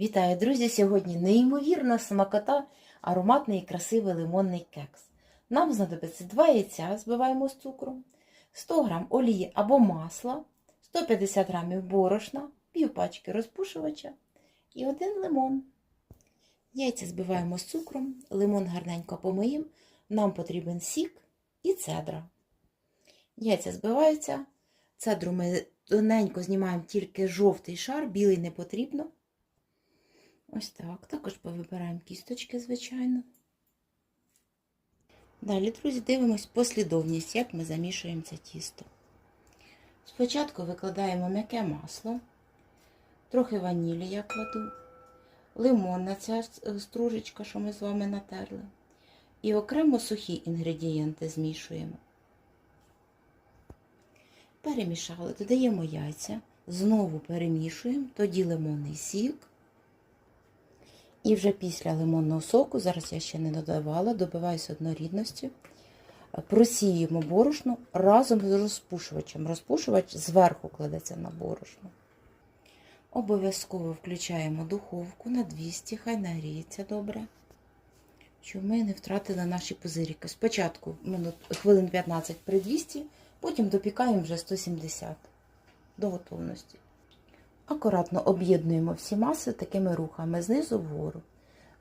Вітаю, друзі! Сьогодні неймовірна смакота, ароматний і красивий лимонний кекс. Нам знадобиться 2 яйця, збиваємо з цукром, 100 г олії або масла, 150 г борошна, пів пачки розпушувача і один лимон. Яйця збиваємо з цукром, лимон гарненько помиємо, нам потрібен сік і цедра. Яйця збиваються, цедру ми тоненько знімаємо тільки жовтий шар, білий не потрібно. Ось так. Також повибираємо кісточки, звичайно. Далі, друзі, дивимось послідовність, як ми замішуємо це тісто. Спочатку викладаємо м'яке масло, трохи ванілі я кладу, лимонна ця стружечка, що ми з вами натерли. І окремо сухі інгредієнти змішуємо. Перемішали, додаємо яйця, знову перемішуємо, тоді лимонний сік. І вже після лимонного соку, зараз я ще не додавала, добиваюся однорідності, просіюємо борошно разом з розпушувачем. Розпушувач зверху кладеться на борошно. Обов'язково включаємо духовку на 200, хай нагріється добре, щоб ми не втратили наші пузиріки. Спочатку минут, хвилин 15 при 200, потім допікаємо вже 170 до готовності. Акуратно об'єднуємо всі маси такими рухами знизу вгору,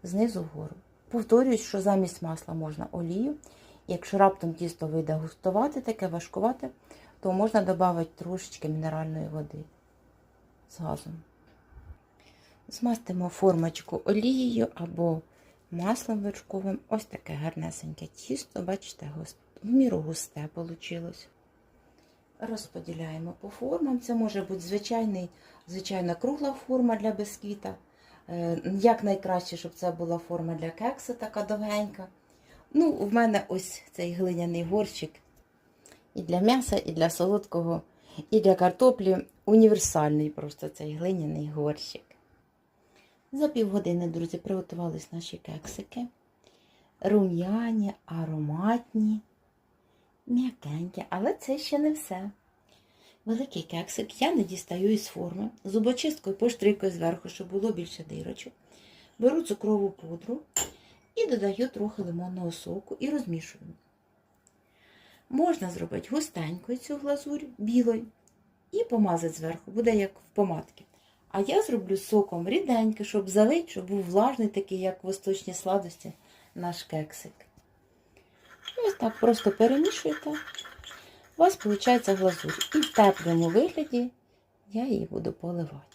знизу вгору. Повторюсь, що замість масла можна олію. Якщо раптом тісто вийде густувати, таке важкувати, то можна додати трошечки мінеральної води з газом. Змастимо формочку олією або маслом вершковим. Ось таке гарнесеньке тісто, бачите, в міру густе вийшло. Розподіляємо по формам. Це може бути звичайний, звичайна кругла форма для бисквіта. Як найкраще, щоб це була форма для кекса, така довгенька. Ну, в мене ось цей глиняний горщик. І для м'яса, і для солодкого, і для картоплі. Універсальний просто цей глиняний горщик. За півгодини, друзі, приготувались наші кексики. Рум'яні, ароматні м'якеньке, але це ще не все. Великий кексик я не дістаю із форми, зубочисткою поштрикаю зверху, щоб було більше дирочок. Беру цукрову пудру і додаю трохи лимонного соку і розмішую. Можна зробити густенькою цю глазурь білою і помазати зверху, буде як в помадки. А я зроблю соком ріденький, щоб залить, щоб був влажний, такий, як восточні сладості, наш кексик. Ось так просто перемішуєте. У вас виходить глазурь. І в теплому вигляді я її буду поливати.